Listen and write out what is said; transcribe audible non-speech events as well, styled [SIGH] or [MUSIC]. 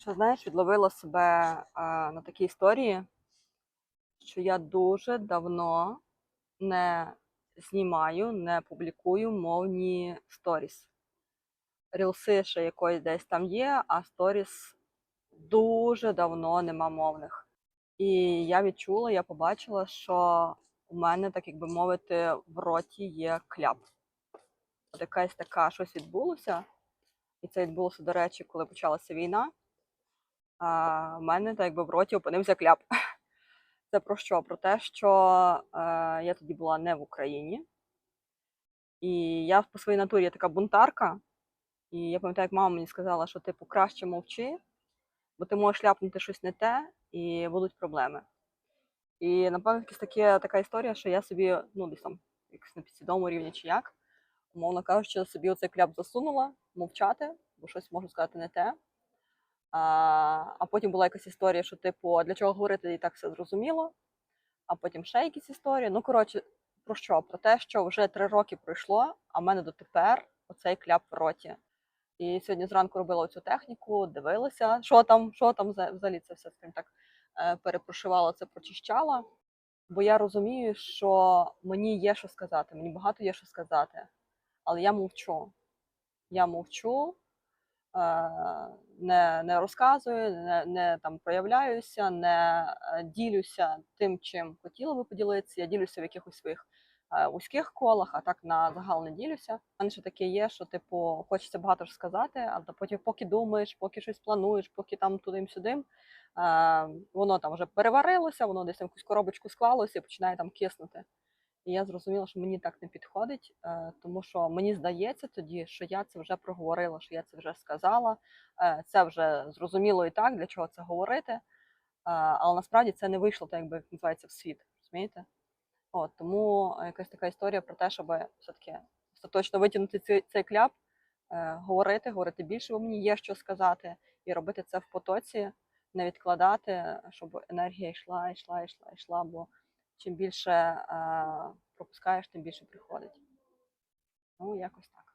Що знаєш, відловила себе а, на такій історії, що я дуже давно не знімаю, не публікую мовні сторіс. Рілси ще якось десь там є, а сторіс дуже давно нема мовних. І я відчула, я побачила, що у мене, так як би мовити, в роті є кляп. От якась така щось відбулося. І це відбулося, до речі, коли почалася війна. В мене так якби в роті опинився кляп. [LAUGHS] Це про що? Про те, що е, я тоді була не в Україні. І я по своїй натурі я така бунтарка. І я пам'ятаю, як мама мені сказала, що типу краще мовчи, бо ти можеш ляпнути щось не те і будуть проблеми. І напевно якась таке, така історія, що я собі, ну десь там, якось на підсвідомому рівні чи як, умовно кажучи, собі оцей кляп засунула, мовчати, бо щось можу сказати не те. А, а потім була якась історія, що, типу, для чого говорити, і так все зрозуміло. А потім ще якісь історії. Ну, коротше, про що? Про те, що вже три роки пройшло, а в мене дотепер оцей кляп в роті. І сьогодні зранку робила цю техніку, дивилася, що там, що там взагалі це все скажімо так е, перепрошивала, це прочищала. Бо я розумію, що мені є що сказати, мені багато є що сказати, але я мовчу. Я мовчу, не, не розказую, не, не там проявляюся, не е, ділюся тим, чим хотіла би поділитися. Я ділюся в якихось своїх е, вузьких колах, а так на загал не ділюся. У мене ще таке є, що типу хочеться багато ж сказати, але потім, поки думаєш, поки щось плануєш, поки там туди-сюди, е, воно там вже переварилося, воно десь в якусь коробочку склалося і починає там киснути. І я зрозуміла, що мені так не підходить, е, тому що мені здається тоді, що я це вже проговорила, що я це вже сказала. Е, Це вже зрозуміло і так, для чого це говорити. Е, Але насправді це не вийшло так, якби називається в світ. Розумієте? От, тому якась така історія про те, щоб все-таки остаточно витягнути цей, цей кляп, говорити, говорити більше, бо мені є що сказати, і робити це в потоці, не відкладати, щоб енергія йшла, йшла, йшла, йшла. Бо чим більше е, пропускаєш, тим більше приходить. Ну, якось так.